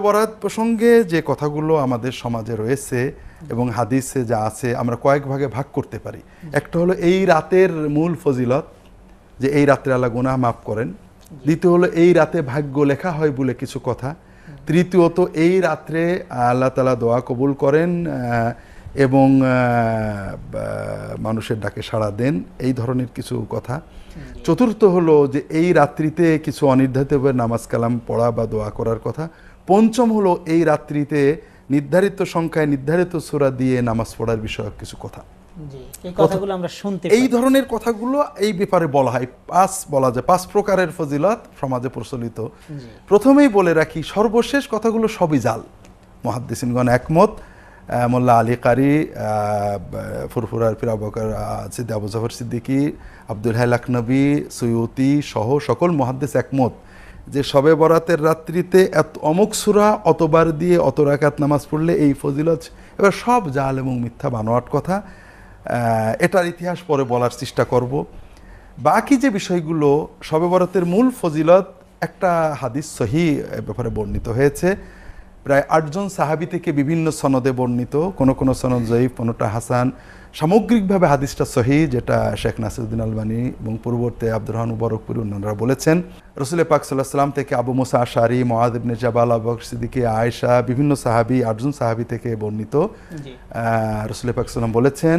বরাত প্রসঙ্গে যে কথাগুলো আমাদের সমাজে রয়েছে এবং হাদিসে যা আছে, আমরা কয়েক ভাগে ভাগ করতে পারি। একটা হলো এই রাতের মূল ফজিলত, যে এই রাত্রে আল্লাহ গুনাহ মাফ করেন। দ্বিতীয় হলো এই রাতে ভাগ্য লেখা হয় বলে কিছু কথা। তৃতীয়ত এই রাত্রে আল্লাহ তালা দোয়া কবুল করেন এবং মানুষের ডাকে সাড়া দেন, এই ধরনের কিছু কথা। চতুর্থ হলো যে এই রাত্রিতে কিছু অনির্ধারিতভাবে নামাজ কালাম পড়া বা দোয়া করার কথা। পঞ্চম হলো এই রাত্রিতে নির্ধারিত সংখ্যায় নির্ধারিত সূরা দিয়ে নামাজ পড়ার বিষয়ক কিছু কথা। এই কথাগুলো আমরা শুনতে এই ধরনের কথাগুলো এই ব্যাপারে বলা হয়। পাঁচ বলা যায় পাঁচ প্রকারের ফজিলত সমাজে প্রচলিত। প্রথমেই বলে রাখি সর্বশেষ কথাগুলো সবই জাল। মহাদ্দিসিনগণ একমত। মোল্লা আলী কারি ফুরফুরার ফির আবকার সিদ্দি আবু জাফর সিদ্দিকী আব্দুল হাইলাক নবী সৈয়তি সহ সকল মহাদ্দেশ একমত। যে সবে বরাতের রাত্রিতে এত অমুক সুরা, অতবার দিয়ে অত রাকাত নামাজ পড়লে এই ফজিলত, এবার সব জাল এবং মিথ্যা বানোয়াট কথা এটার ইতিহাস পরে বলার চেষ্টা করব। বাকি যে বিষয়গুলো, সবে বরাতের মূল ফজিলত একটা হাদিস সহি ব্যাপারে বর্ণিত হয়েছে। প্রায় আটজন সাহাবি থেকে বিভিন্ন সনদে বর্ণিত। কোনো কোনো সনদ জয়ীফ কোনোটা হাসান। সামগ্রিকভাবে হাদিসটা সহি যেটা শেখ নাসিরুদ্দিন আলবানী এবং পূর্ববর্তী আব্দুর রহমান বরকপুরি অন্যান্যরা বলেছেন। রসুল পাক সাল্লাহ সাল্লাম থেকে আবু মুসা আশারি মহাদ ইবনে জাবাল আবু বকর সিদ্দিকী আয়েশা বিভিন্ন সাহাবি আটজন সাহাবি থেকে বর্ণিত। জি। রসুল পাক সাল্লাম বলেছেন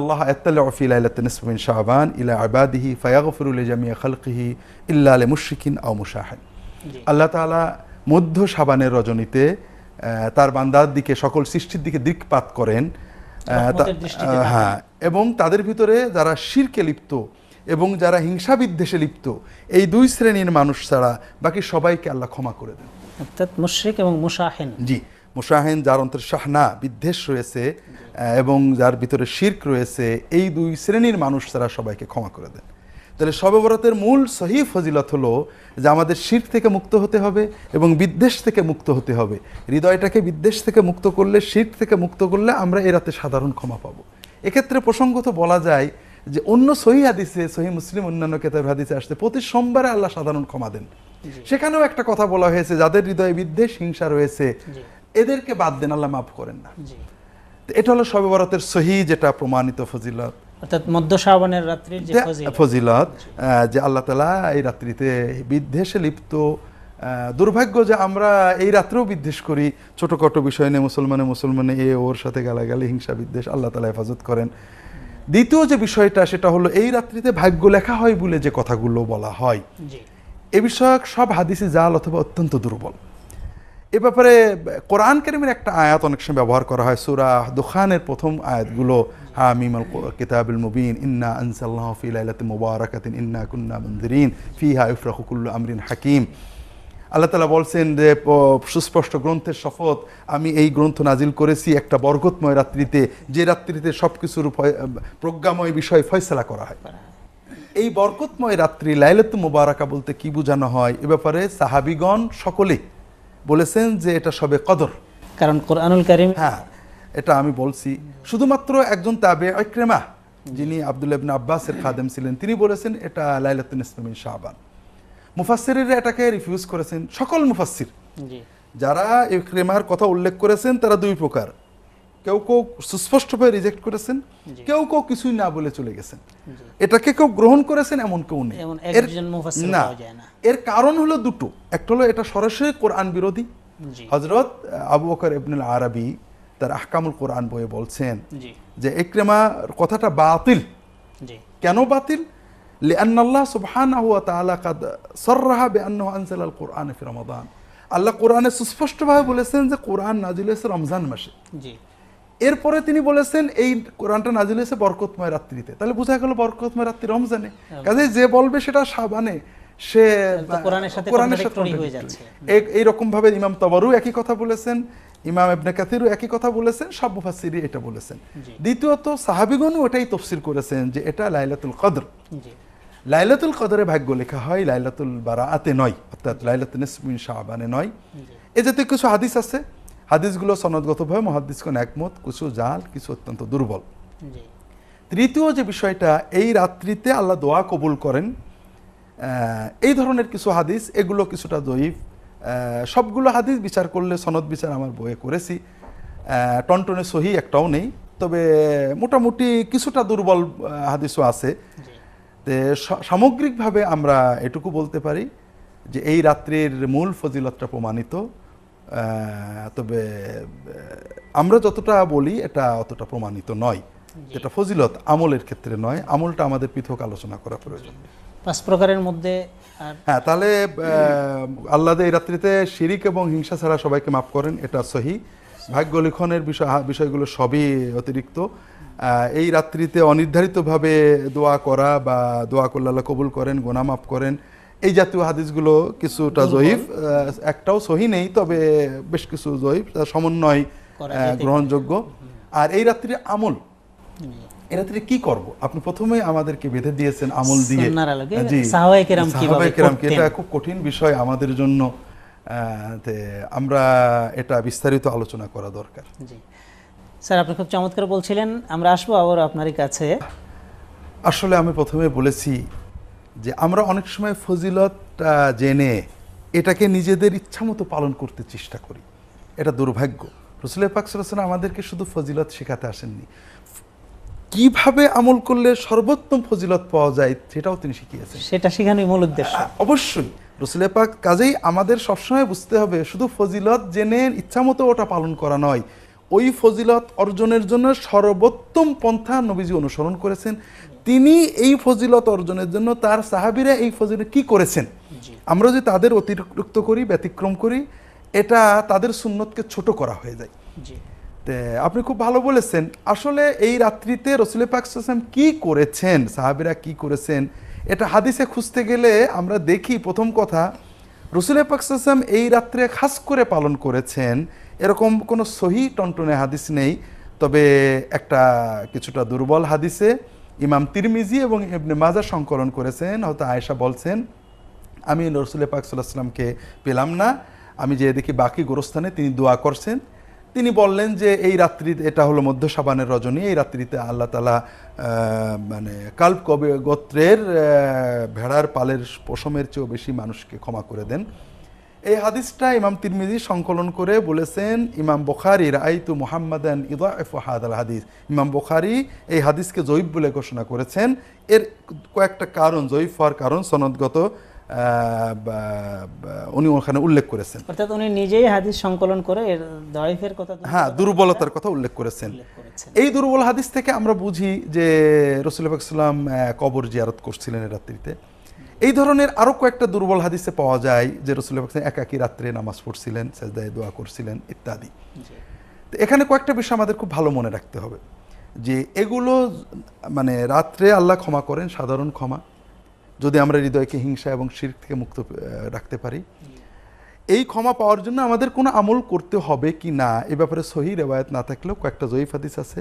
আল্লাহ আত্তালা ফি লাইলাতিন নিসফ মিন শাবান ইলা ইবাদিহি ফায়াগফিরু লিজামিয়া খালকিহি ইল্লা লিমুশরিকিন আও মুশাহিন জি। আল্লাহ তাআলা মধ্য সাবানের রজনীতে তার বান্দার দিকে সকল সৃষ্টির দিকে দিকপাত করেন হ্যাঁ এবং তাদের ভিতরে যারা শিরকে লিপ্ত এবং যারা হিংসা বিদ্বেষে লিপ্ত এই দুই শ্রেণির মানুষ ছাড়া বাকি সবাইকে আল্লাহ ক্ষমা করে দেন। অর্থাৎ মুশরিক এবং মুসাহেন জি মুসাহেন যার অন্তর শাহনা বিদ্বেষ রয়েছে এবং যার ভিতরে শির্ক রয়েছে এই দুই শ্রেণির মানুষ তারা সবাইকে ক্ষমা করে দেন। তাহলে শবে বরাতের মূল সহি ফজিলত হলো যে আমাদের শির থেকে মুক্ত হতে হবে এবং বিদ্বেষ থেকে মুক্ত হতে হবে। হৃদয়টাকে বিদ্বেষ থেকে মুক্ত করলে শির থেকে মুক্ত করলে আমরা এ রাতে সাধারণ ক্ষমা পাবো। এক্ষেত্রে প্রসঙ্গত বলা যায় যে অন্য সহি হাদিসে সহি মুসলিম অন্যান্য কেতাব হাদিসে আসছে প্রতি সোমবারে আল্লাহ সাধারণ ক্ষমা দেন। সেখানেও একটা কথা বলা হয়েছে যাদের হৃদয়ে বিদ্বেষ হিংসা রয়েছে এদেরকে বাদ দেন আল্লাহ মাফ করেন না। এটা হলো শবে বরাতের সহি যেটা প্রমাণিত ফজিলত। অর্থাৎ মধ্য শাবানের রাত্রির যে যে ফজিলত। যে আল্লাহ তালা এই রাত্রিতে বিদ্বেষে লিপ্ত দুর্ভাগ্য যে আমরা এই রাত্রেও বিদ্বেষ করি। ছোটখাটো বিষয় নিয়ে মুসলমানে মুসলমানে এ ওর সাথে গালাগালি হিংসা বিদ্বেষ আল্লাহ তালা হেফাজত করেন। দ্বিতীয় যে বিষয়টা সেটা হলো এই রাত্রিতে ভাগ্য লেখা হয় বলে যে কথাগুলো বলা হয়। এ বিষয়ক সব হাদিসে জাল অথবা অত্যন্ত দুর্বল। এ ব্যাপারে কোরআন কারিমের একটা আয়াত অনেক সময় ব্যবহার করা হয়। সুরা দুখানের প্রথম আয়াতগুলো, হামিম আল কিতাবুল মুবিন, ইন্না আনসাল্লাহু ফি লাইলাতিন মুবারাকাতিন, ইন্না কুন্না মুনদিরিন, ফিহা ইফরাহু কুল্লু আমরিন হাকিম। আল্লাহ তালা বলছেন যে সুস্পষ্ট গ্রন্থের শপথ আমি এই গ্রন্থ নাজিল করেছি একটা বরকতময় রাত্রিতে, যে রাত্রিতে সব কিছুর প্রজ্ঞাময় বিষয় ফয়সলা করা হয়। এই বরকতময় রাত্রি লাইলাত মুবারাকা বলতে কি বোঝানো হয়? এ ব্যাপারে সাহাবিগণ সকলে বলেছেন যে এটা সবে কদর। কারণ কোরআনুল কারিম হ্যাঁ এটা আমি বলছি। শুধুমাত্র একজন তাবে অক্রেমা যিনি আবদুল ইবনে আব্বাসের খাদেম ছিলেন তিনি বলেছেন এটা লাইলাতুন ইসলামিন শাহবান মুফাসসিররা এটাকে রিফিউজ করেছেন সকল মুফাসসির। জি। যারা ইক্রেমার কথা উল্লেখ করেছেন তারা দুই প্রকার। কেউ কেউ সুস্পষ্টভাবে রিজেক্ট করেছেন কেউ কেউ কিছুই না বলে চলে গেছেন। এটাকে কেউ গ্রহণ করেছেন এমন কেউ নেই। না। এর কারণ হলো দুটো। একটা হলো এটা সরাসরি কোরআন বিরোধী। হজরত আবু বকর ইবনুল আরবি তার আহকামুল কোরআন বইয়ে বলছেন যে একরেমা কথাটা বাতিল। কেন বাতিল? লিআন্নাল্লাহ সুবহানাহু ওয়া তাআলা কাদ সররাহা বিআন্নাহু আনজালাল কোরআন ফি রমাদান। আল্লাহ কোরআনে সুস্পষ্টভাবে বলেছেন যে কোরআন নাজিল হয়েছে রমজান মাসে। জি। এরপরে তিনি বলেছেন এই কোরআনটা নাজিল হয়েছে বরকতময় রাত্রিতে। তাহলে বোঝা গেল বরকতময় রাত্রি রমজানে। কাজে যে বলবে সেটা সাবানে সে কোরআনের সাথে হয়ে যাচ্ছে। এইরকম ভাবে ইমাম তবরু একই কথা বলেছেন ইমাম ইবনে কাথিরও একই কথা বলেছেন সব মুফাসসিরই এটা বলেছেন। দ্বিতীয়ত সাহাবিগণও এটাই তফসির করেছেন যে এটা লাইলাতুল কদর। লাইলাতুল কদরে ভাগ্য লেখা হয় লাইলাতুল বারাআতে নয় অর্থাৎ লাইলাতুল নিসমিন শাহবানে নয়। এ জাতীয় কিছু হাদিস আছে হাদিসগুলো সনদগতভাবে মহাদিসকন একমত কিছু জাল কিছু অত্যন্ত দুর্বল। তৃতীয় যে বিষয়টা এই রাত্রিতে আল্লাহ দোয়া কবুল করেন এই ধরনের কিছু হাদিস এগুলো কিছুটা জয়ীফ সবগুলো হাদিস বিচার করলে সনদ বিচার আমার বইয়ে করেছি। টনটনে সহি একটাও নেই। তবে মোটামুটি কিছুটা দুর্বল হাদিসও আছে। সামগ্রিকভাবে আমরা এটুকু বলতে পারি যে এই রাত্রির মূল ফজিলতটা প্রমাণিত। তবে আমরা যতটা বলি এটা অতটা প্রমাণিত নয়। যেটা ফজিলত আমলের ক্ষেত্রে নয়। আমলটা আমাদের পৃথক আলোচনা করা প্রয়োজন। পাঁচ প্রকারের মধ্যে হ্যাঁ তাহলে আল্লাহ এই রাত্রিতে শিরিক এবং হিংসা ছাড়া সবাইকে মাফ করেন এটা সহি। ভাগ্য লিখনের বিষয় বিষয়গুলো সবই অতিরিক্ত। এই রাত্রিতে অনির্ধারিতভাবে দোয়া করা বা দোয়া করলে আল্লাহ কবুল করেন গোনা মাফ করেন এই জাতীয় হাদিসগুলো কিছুটা জয়ীফ একটাও সহি নেই তবে বেশ কিছু জয়ীফ সমন্বয় গ্রহণযোগ্য। আর এই রাত্রির আমল। এই রাত্রে কি করব? আপনি প্রথমে আমাদেরকে বেঁধে দিয়েছেন আমল দিয়ে। এটা খুব কঠিন বিষয় আমাদের জন্য আমরা এটা বিস্তারিত আলোচনা করা দরকার। স্যার আপনি খুব চমৎকার বলছিলেন আমরা আসব আবার আপনারই কাছে। আসলে আমি প্রথমে বলেছি যে আমরা অনেক সময় ফজিলত জেনে এটাকে নিজেদের ইচ্ছামতো পালন করতে চেষ্টা করি। এটা দুর্ভাগ্য। রসুল পাক আমাদেরকে শুধু ফজিলত শেখাতে আসেননি। কীভাবে আমল করলে সর্বোত্তম ফজিলত পাওয়া যায় সেটাও তিনি শিখিয়েছেন। সেটা শেখানোই মূল উদ্দেশ্য। অবশ্যই। রসুল পাক কাজেই আমাদের সবসময় বুঝতে হবে শুধু ফজিলত জেনে ইচ্ছামতো ওটা পালন করা নয় ওই ফজিলত অর্জনের জন্য সর্বোত্তম পন্থা নবীজি অনুসরণ করেছেন। তিনি এই ফজিলত অর্জনের জন্য তার সাহাবিরা এই ফজিলত কি করেছেন? আমরা যদি তাদের অতিরিক্ত করি ব্যতিক্রম করি এটা তাদের সুন্নতকে ছোট করা হয়ে যায়। আপনি খুব ভালো বলেছেন। আসলে এই রাত্রিতে রসুল পাক সাল্লাল্লাহু কি করেছেন সাহাবিরা কি করেছেন এটা হাদিসে খুঁজতে গেলে আমরা দেখি প্রথম কথা রসুল পাক সাল্লাল্লাহু আলাইহি এই রাত্রে খাস করে পালন করেছেন। এরকম কোনো সহি টনটনে হাদিস নেই তবে একটা কিছুটা দুর্বল হাদিসে ইমাম তিরমিজি এবং ইবনে মাজা সংকলন করেছেন। হয়তো আয়েশা বলছেন, আমি রসুল পাক সাল্লাহ সাল্লামকে পেলাম না। আমি যে দেখি বাকি গোরস্থানে তিনি দোয়া করছেন। তিনি বললেন যে, এই রাত্রি, এটা হলো মধ্য সাবানের রজনী। এই রাত্রিতে আল্লাহ তালা মানে কাল্প কবে গোত্রের ভেড়ার পালের পশমের চেয়েও বেশি মানুষকে ক্ষমা করে দেন। এই হাদিসটা ইমাম তিরমিজি সংকলন করে বলেছেন ইমাম বখারির আইতু মোহাম্মদান ইদাফ হাদ আল হাদিস। ইমাম বখারি এই হাদিসকে জয়ীফ বলে ঘোষণা করেছেন। এর কয়েকটা কারণ জয়ীফ হওয়ার কারণ সনদগত উনি ওখানে উল্লেখ করেছেন। অর্থাৎ উনি নিজেই হাদিস সংকলন করে এর দয়ফের কথা হ্যাঁ দুর্বলতার কথা উল্লেখ করেছেন। এই দুর্বল হাদিস থেকে আমরা বুঝি যে রসুল সাল্লাম কবর জিয়ারত করছিলেন এই রাত্রিতে। এই ধরনের আরও কয়েকটা দুর্বল হাদিসে পাওয়া যায় যে রসুল একাকি রাত্রে নামাজ পড়ছিলেন সেজদায় দোয়া করছিলেন ইত্যাদি। তো এখানে কয়েকটা বিষয় আমাদের খুব ভালো মনে রাখতে হবে যে এগুলো মানে রাত্রে আল্লাহ ক্ষমা করেন সাধারণ ক্ষমা। যদি আমরা হৃদয়কে হিংসা এবং শির থেকে মুক্ত রাখতে পারি। এই ক্ষমা পাওয়ার জন্য আমাদের কোনো আমল করতে হবে কি না এ ব্যাপারে সহি রেওয়ায়ত না থাকলেও কয়েকটা জয়ীফ হাদিস আছে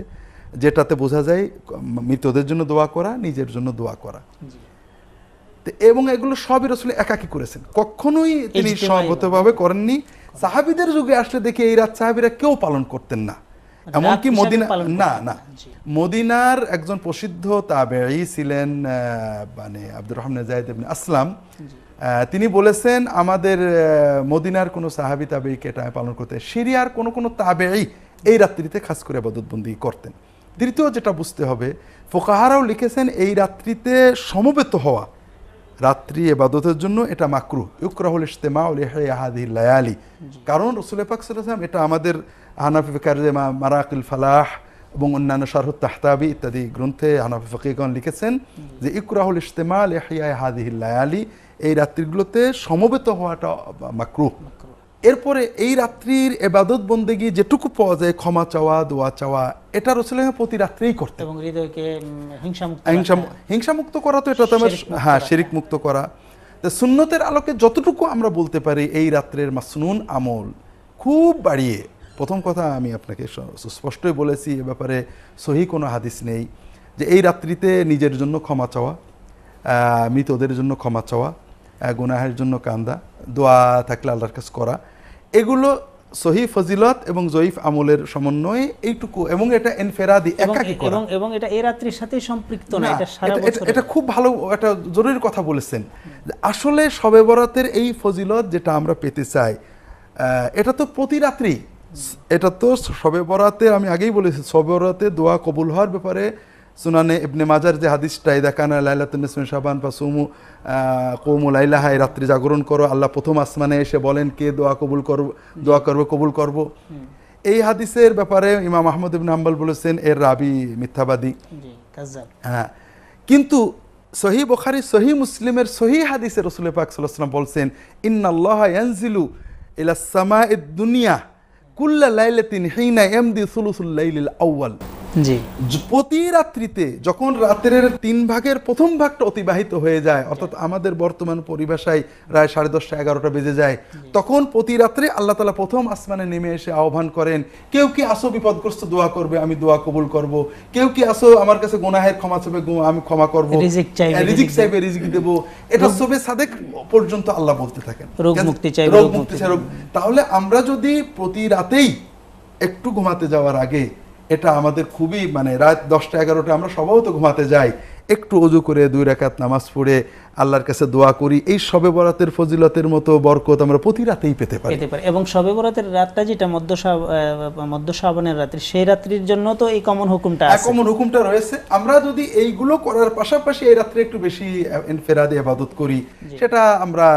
যেটাতে বোঝা যায় মৃতদের জন্য দোয়া করা নিজের জন্য দোয়া করা। এবং এগুলো সবই রসুল একাকি করেছেন। কখনোই তিনি সঙ্গতভাবে করেননি। সাহাবিদের যুগে আসলে দেখি এই রাত সাহাবিরা কেউ পালন করতেন না। এমনকি মদিনা না না। মদিনার একজন প্রসিদ্ধ তাবেঈ ছিলেন মানে আব্দুর রহমান জাহিদ আসলাম। তিনি বলেছেন আমাদের মদিনার কোনো সাহাবি তাবেঈকে এটা পালন করতে। সিরিয়ার কোনো কোনো তাবেই এই রাত্রিতে খাস করে আবাদতবন্দি করতেন। তৃতীয় যেটা বুঝতে হবে ফোকাহারাও লিখেছেন এই রাত্রিতে সমবেত হওয়া রাত্রি এবাদতের জন্য এটা মাকরু। ইউকরাহুল ইস্তেমা হাদিল লায়ালি। কারণ রসুল পাক এটা আমাদের হানাফি ফিকার যে মা- মারাকিল ফালাহ এবং অন্যান্য শারহুত তাহতাবি ইত্যাদি গ্রন্থে হানাফি ফকিগণ লিখেছেন যে ইকরাহুল ইস্তেমা লেহিয়া হাদিহিল্লায়ালি এই রাত্রিগুলোতে সমবেত হওয়াটা মাকরু। এরপরে এই রাত্রির এবাদত বন্দেগী যেটুকু পাওয়া যায় ক্ষমা চাওয়া দোয়া চাওয়া এটা রসুল প্রতি রাত্রেই করতে এবং হৃদয়কে হিংসা মুক্ত করা তো এটা তো আমার হ্যাঁ। শিরিক মুক্ত করা। তো সুন্নতের আলোকে যতটুকু আমরা বলতে পারি এই রাত্রের মাসনুন আমল খুব বাড়িয়ে। প্রথম কথা আমি আপনাকে সুস্পষ্টই বলেছি এ ব্যাপারে সহি কোনো হাদিস নেই যে এই রাত্রিতে নিজের জন্য ক্ষমা চাওয়া মৃতদের জন্য ক্ষমা চাওয়া গুনাহের জন্য কান্দা দোয়া থাকলে আল্লাহর কাছে করা। এগুলো সহি ফজিলত এবং জয়ীফ আমলের সমন্বয়ে এইটুকু এবং এটা এনফেরাদি একাকি করা। এবং এবং এটা এই রাত্রির সাথেই সম্পৃক্ত না এটা সারা বছর এটা খুব ভালো একটা জরুরি কথা বলেছেন। আসলে শবে বরাতের এই ফজিলত যেটা আমরা পেতে চাই আহ, এটা তো প্রতি রাত্রি। এটা তো শবে বরাতের আমি আগেই বলেছি শবে বরাতে দোয়া কবুল হওয়ার ব্যাপারে সুনানে ইবনে মাজার যে হাদিসটা দেখানা লাইলাতুন নিসমিন শাবান বা সুমু কৌমু লাইলাহা এই রাত্রি জাগরণ করো আল্লাহ প্রথম আসমানে এসে বলেন কে দোয়া কবুল করব দোয়া করবে কবুল করব। এই হাদিসের ব্যাপারে ইমাম আহমদ ইবনে হাম্বল বলেছেন এর রাবি মিথ্যাবাদী। হ্যাঁ কিন্তু সহি বখারি সহি মুসলিমের সহি হাদিসে রসুল পাক সাল্লাম বলছেন ইন্নাল্লাহ ইয়ানজিলু ইলা সামা দুনিয়া কুল্লা লাইলাতিন হিনা ইয়ামদি সুলুসুল লাইলিল আউয়াল। জি। প্রতি রাত্রিতে যখন রাত্রের তিন ভাগের প্রথম ভাগটা অতিবাহিত হয়ে যায় অর্থাৎ আমাদের বর্তমান পরিভাষায় প্রায় সাড়ে দশটা এগারোটা বেজে যায় তখন প্রতি রাত্রে আল্লাহ তালা প্রথম আসমানে নেমে এসে আহ্বান করেন কেউ কি আসো বিপদগ্রস্ত দোয়া করবে আমি দোয়া কবুল করব। কেউ কি আসো আমার কাছে গোনাহের ক্ষমা চাবে আমি ক্ষমা করব। রিজিক চাইবে, রিজিক চাইবে রিজিক দেবো। এটা সবে সাদেক পর্যন্ত আল্লাহ বলতে থাকেন। রোগ মুক্তি চাইবে, রোগ মুক্তি চাই, তাহলে আমরা যদি প্রতি রাতেই একটু ঘুমাতে যাওয়ার আগে এটা আমাদের খুবই মানে রাত দশটা এগারোটা আমরা সবাই তো ঘুমাতে যাই। একটু অজু করে দুই রাকাত নামাজ পড়ে আল্লাহর কাছে দোয়া করি এই সবে বরাতের ফজিলতের মতো বরকত আমরা প্রতি রাতেই পেতে পারি। পেতে পারে। এবং শবে বরাতের রাতটা যেটা মধ্য মধ্য শ্রাবণের রাত্রি সেই রাত্রির জন্য তো এই কমন হুকুমটা আছে। একমন হুকুমটা রয়েছে। আমরা যদি এইগুলো করার পাশাপাশি এই রাত্রে একটু বেশি ফেরাদি আবাদত করি সেটা আমরা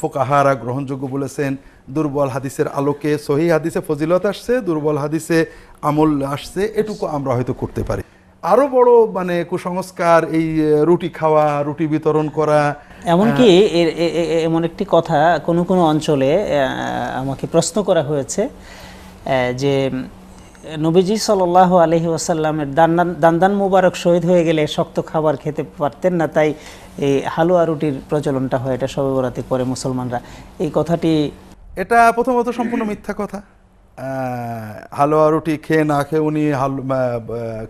ফোকাহারা গ্রহণযোগ্য বলেছেন। দুর্বল হাদিসের আলোকে সহি হাদিসে ফজিলত আসছে দুর্বল হাদিসে আমল আসছে এটুকু আমরা হয়তো করতে পারি। আরও বড় মানে কুসংস্কার এই রুটি খাওয়া রুটি বিতরণ করা। এমনকি এ- এমন একটি কথা কোনো কোনো অঞ্চলে আমাকে প্রশ্ন করা হয়েছে যে নবীজি সাল আলহি ওয়াসাল্লামের দান্দান দান্দান মুবারক শহীদ হয়ে গেলে শক্ত খাবার খেতে পারতেন না তাই এই হালুয়া রুটির প্রচলনটা হয় এটা সবে বরাতে করে মুসলমানরা। এই কথাটি এটা প্রথমত সম্পূর্ণ মিথ্যা কথা। হালুয়া রুটি খেয়ে না খেয়ে উনি হালু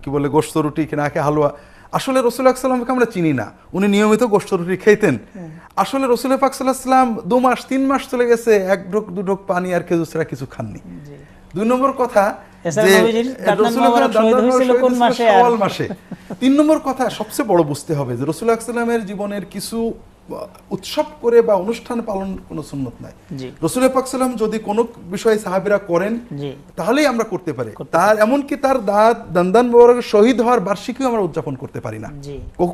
কি বলে গোস্ত রুটি খেয়ে না খেয়ে হালুয়া আসলে রসুল সাল্লামকে আমরা চিনি না। উনি নিয়মিত গোস্ত রুটি খেতেন। আসলে রসুল পাক দু মাস তিন মাস চলে গেছে এক ঢোক দু ঢোক পানি আর খেজুর ছাড়া কিছু খাননি। দুই নম্বর কথা তিন নম্বর কথা সবচেয়ে বড় বুঝতে হবে যে রসুল সাল্লামের জীবনের কিছু উৎসব করে বা অনুষ্ঠান পালন কোনো সুন্নত নাই। রসুল পাক সাল্লাম যদি কোনো বিষয়ে সাহাবিরা করেন তাহলেই আমরা করতে পারি। তার এমনকি তার দাঁত দান্দান মোবারক শহীদ হওয়ার বার্ষিকীও আমরা উদযাপন করতে পারি না।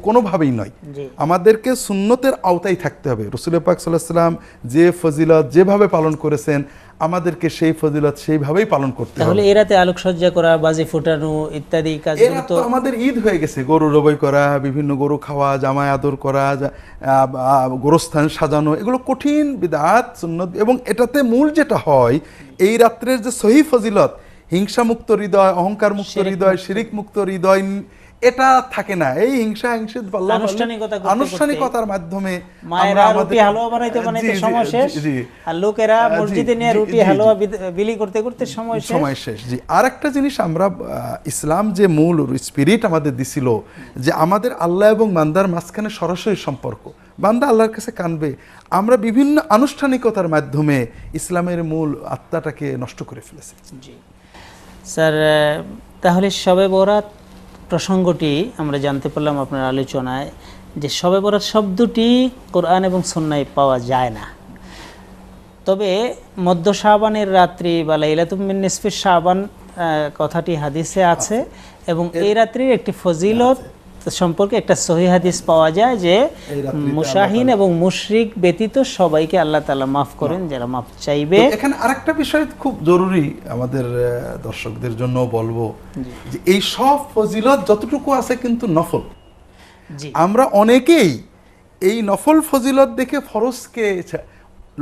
কোনোভাবেই নয়। আমাদেরকে সুন্নতের আওতায় থাকতে হবে। রসুল পাক সাল্লাহ সাল্লাম যে ফজিলত যেভাবে পালন করেছেন আমাদেরকে সেই ফজিলত সেইভাবেই পালন করতে হবে। তাহলে এ রাতে আলোকসজ্জা করা বাজি ফুটানো ইত্যাদি এরা তো আমাদের ঈদ হয়ে গেছে। গরু রবই করা বিভিন্ন গরু খাওয়া জামায় আদর করা গোরস্থান সাজানো এগুলো কঠিন বিদাত সুন্নত এবং এটাতে মূল যেটা হয় এই রাত্রের যে সহি ফজিলত হিংসা মুক্ত হৃদয় অহংকার মুক্ত হৃদয় শিরিক মুক্ত হৃদয় এটা থাকে না। এই হিংসা হিংসিত আনুষ্ঠানিকতা আনুষ্ঠানিকতার মাধ্যমে মায়েরা রুটি হালুয়া বানাইতে বানাইতে সময় শেষ আর লোকেরা মসজিদে নিয়ে রুটি। হালুয়া বিলি করতে করতে সময় শেষ। সময় শেষ জি। আর একটা জিনিস আমরা ইসলাম যে মূল স্পিরিট আমাদের দিছিল যে আমাদের আল্লাহ এবং বান্দার মাঝখানে সরাসরি সম্পর্ক। বান্দা আল্লাহর কাছে কানবে। আমরা বিভিন্ন আনুষ্ঠানিকতার মাধ্যমে ইসলামের মূল আত্মাটাকে নষ্ট করে ফেলেছি। জি। স্যার তাহলে শবে বরাত প্রসঙ্গটি আমরা জানতে পারলাম আপনার আলোচনায় যে সবে বরাত শব্দটি কোরআন এবং সন্ন্যায় পাওয়া যায় না। তবে মধ্য শাহবানের রাত্রি বা লাইলাতুমিন নিসফির শাহবান কথাটি হাদিসে আছে এবং এই রাত্রির একটি ফজিলত সম্পর্কে একটা সহি হাদিস পাওয়া যায় যে মুশাহিন এবং মুশরিক ব্যতীত সবাইকে আল্লাহ তাআলা মাফ করেন যারা মাফ চাইবে। এখানে আরেকটা বিষয় খুব জরুরি আমাদের দর্শকদের জন্য বলব যে এই সব ফজিলত যতটুকু আছে কিন্তু নফল। আমরা অনেকেই এই নফল ফজিলত দেখে ফরজকে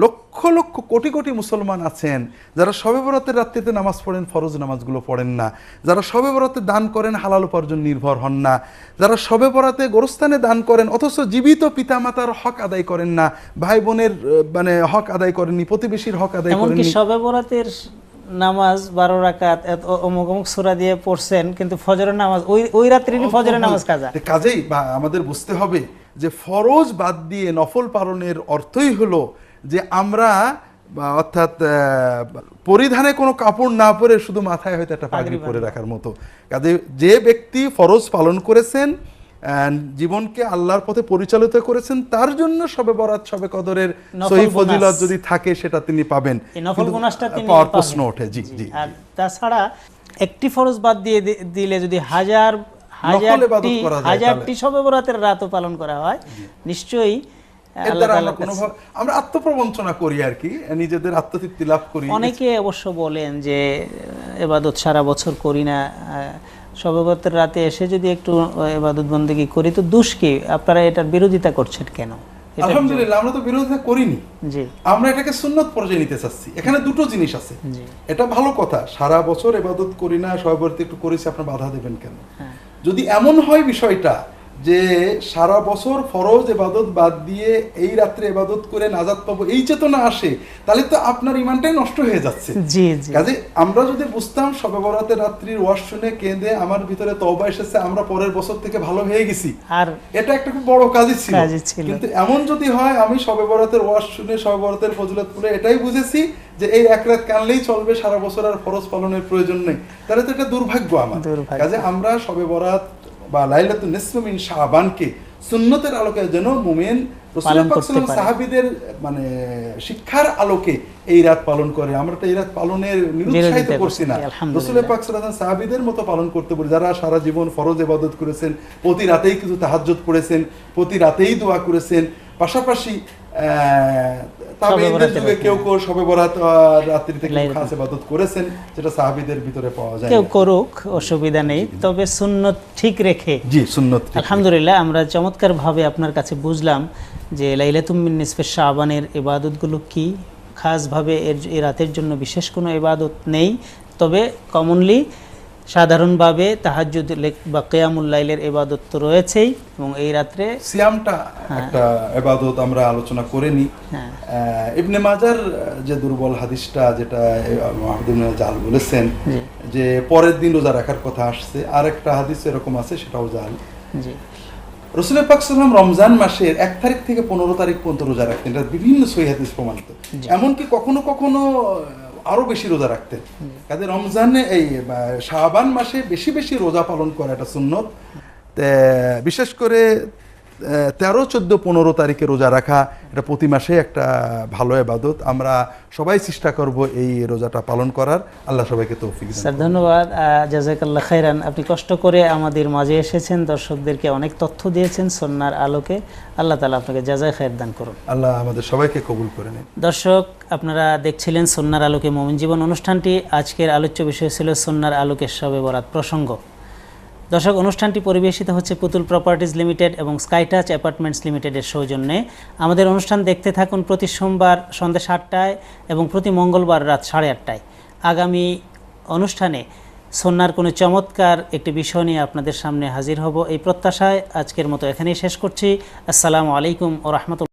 লক্ষ লক্ষ কোটি কোটি মুসলমান আছেন যারা সবে বরাতের রাত্রিতে নামাজ পড়েন ফরজ নামাজগুলো পড়েন না। যারা সবে বরাতে দান করেন হালাল উপার্জন নির্ভর হন না। যারা সবে বরাতে গোরস্থানে দান করেন অথচ জীবিত পিতামাতার হক আদায় করেন না। ভাই বোনের মানে হক আদায় করেননি প্রতিবেশীর হক আদায় করেননি। সবে বরাতের নামাজ বারো রাকাত এত অমুক অমুক সূরা দিয়ে পড়ছেন কিন্তু ফজরের নামাজ ওই ওই রাত্রিরই ফজরের নামাজ কাজা? কাজেই বা আমাদের বুঝতে হবে যে ফরজ বাদ দিয়ে নফল পালনের অর্থই হলো যে আমরা অর্থাৎ পরিধানে কোনো কাপড় না পরে শুধু মাথায় হয়তো একটা পাগড়ি পরে রাখার মতো। কাজে যে ব্যক্তি ফরজ পালন করেছেন জীবনকে আল্লাহর পথে পরিচালিত করেছেন তার জন্য সবে বরাত সবে কদরের সহি ফজিলত যদি থাকে সেটা তিনি পাবেন। নফল কিন্তু তিনি পাওয়ার। প্রশ্ন ওঠে জি জি আর তাছাড়া একটি ফরজ বাদ দিয়ে দিলে যদি হাজার হাজারটি হাজারটি সবে বরাতের রাতও পালন করা হয় নিশ্চয়ই এর দ্বারা আমরা কোনোভাবে আমরা আত্মপ্রবঞ্চনা করি আর কি নিজেদের আত্মতৃপ্তি লাভ করি। অনেকে অবশ্য বলেন যে এবাদত সারা বছর করি না রাতে এসে যদি একটু এবাদত বন্দেগি করি তো দুষ কি? আপনারা এটার বিরোধিতা করছেন কেন? আলহামদুলিল্লাহ আমরা তো বিরোধিতা করিনি। আমরা এটাকে সুন্নত পর্যায়ে নিতে চাচ্ছি। এখানে দুটো জিনিস আছে। এটা ভালো কথা সারা বছর এবাদত করি না সহবর্তী একটু করেছি আপনার বাধা দেবেন কেন? হ্যাঁ। যদি এমন হয় বিষয়টা যে সারা বছর ফরজ এবাদত বাদ দিয়ে এই রাত্রে এবাদত করে নাজাত পাবো এই চেতনা আসে তাহলে তো আপনার ইমানটাই নষ্ট হয়ে যাচ্ছে। কাজে আমরা যদি বুঝতাম সবে বরাতের রাত্রির ওয়াজ শুনে কেঁদে আমার ভিতরে তওবা এসেছে আমরা পরের বছর থেকে ভালো হয়ে গেছি। আর এটা একটা খুব বড় কাজই ছিল। কিন্তু এমন যদি হয় আমি সবে বরাতের ওয়াজ শুনে সবে বরাতের ফজিলত পড়ে এটাই বুঝেছি যে এই এক রাত কানলেই চলবে সারা বছর আর ফরজ পালনের প্রয়োজন নেই। তাহলে তো এটা দুর্ভাগ্য আমার। কাজে আমরা সবে বরাত বা লাইলাতুন নিসফু শাহবানকে সুন্নতের আলোকে যেন মুমেন। সাহাবীদের মানে শিক্ষার আলোকে এই রাত পালন করে আমরা তো এই রাত পালনের নিরুৎসাহিত করছি না রসুল। রসুলের পাক আলাইহি মতো পালন করতে পারি যারা সারা জীবন ফরজ এবাদত করেছেন প্রতি রাতেই কিছু তাহাজ করেছেন প্রতি রাতেই দোয়া করেছেন পাশাপাশি তাবেঈনদের বরাতের যুগে কেউ কেউ সবে বরাত রাত্রিতে কিছু খাস ইবাদত করেছেন যেটা সাহাবীদের ভিতরে পাওয়া যায় কেউ করুক অসুবিধা নেই তবে সুন্নত ঠিক রেখে। জি সুন্নত আলহামদুলিল্লাহ আমরা চমৎকারভাবে আপনার কাছে বুঝলাম যে লাইলাতুমিন নিসফে শাবানের ইবাদতগুলো কি। খাসভাবে এর রাতের জন্য বিশেষ কোনো ইবাদত নেই তবে কমনলি সাধারণভাবে তাহাজ্জুদ লে- বা কেয়ামুল্লাইলের ইবাদত তো রয়েছেই এবং এই রাত্রে সিয়ামটা একটা ইবাদত আমরা আলোচনা করে নিই। হ্যাঁ। ইবনে মাজার যে দুর্বল হাদিসটা যেটা জাল বলেছেন যে পরের দিন রোজা রাখার কথা আসছে আর একটা হাদিস এরকম আছে সেটাও জাল। জি। রসুলের পাক রমজান মাসের এক তারিখ থেকে পনেরো তারিখ পর্যন্ত রোজা রাখতেন। এটা বিভিন্ন সহি হাদিস প্রমাণিত। এমনকি কখনো কখনো আরও বেশি রোজা রাখতেন। কাজে রমজানে এই শাহবান মাসে বেশি বেশি রোজা পালন করা এটা সুন্নত। বিশেষ করে তেরো চোদ্দ পনেরো তারিখে রোজা রাখা এটা প্রতি মাসে একটা ভালো এবাদত আমরা সবাই চেষ্টা করব এই রোজাটা পালন করার। আল্লাহ সবাইকে তৌফিক স্যার ধন্যবাদ। আহ, জাজাকাল্লাহ খাইরান আপনি কষ্ট করে আমাদের মাঝে এসেছেন দর্শকদেরকে অনেক তথ্য দিয়েছেন সন্ন্যার আলোকে। আল্লাহ তালা আপনাকে জাজায় খায়ের দান করুন। আল্লাহ আমাদের সবাইকে কবুল করে নিন। দর্শক আপনারা দেখছিলেন সন্ন্যার আলোকে মোমিন জীবন অনুষ্ঠানটি। আজকের আলোচ্য বিষয় ছিল সন্ন্যার আলোকে সবে বরাত প্রসঙ্গ। দর্শক, অনুষ্ঠানটি পরিবেশিত হচ্ছে পুতুল প্রপার্টিজ লিমিটেড এবং স্কাইটাচ অ্যাপার্টমেন্টস লিমিটেডের সৌজন্যে। আমাদের অনুষ্ঠান দেখতে থাকুন প্রতি সোমবার সন্ধ্যা সাতটায় এবং প্রতি মঙ্গলবার রাত সাড়ে আটটায়। আগামী অনুষ্ঠানে সন্ন্যার কোনো চমৎকার একটি বিষয় নিয়ে আপনাদের সামনে হাজির হব এই প্রত্যাশায় আজকের মতো এখানেই শেষ করছি। আসসালামু আলাইকুম ও রহমতুল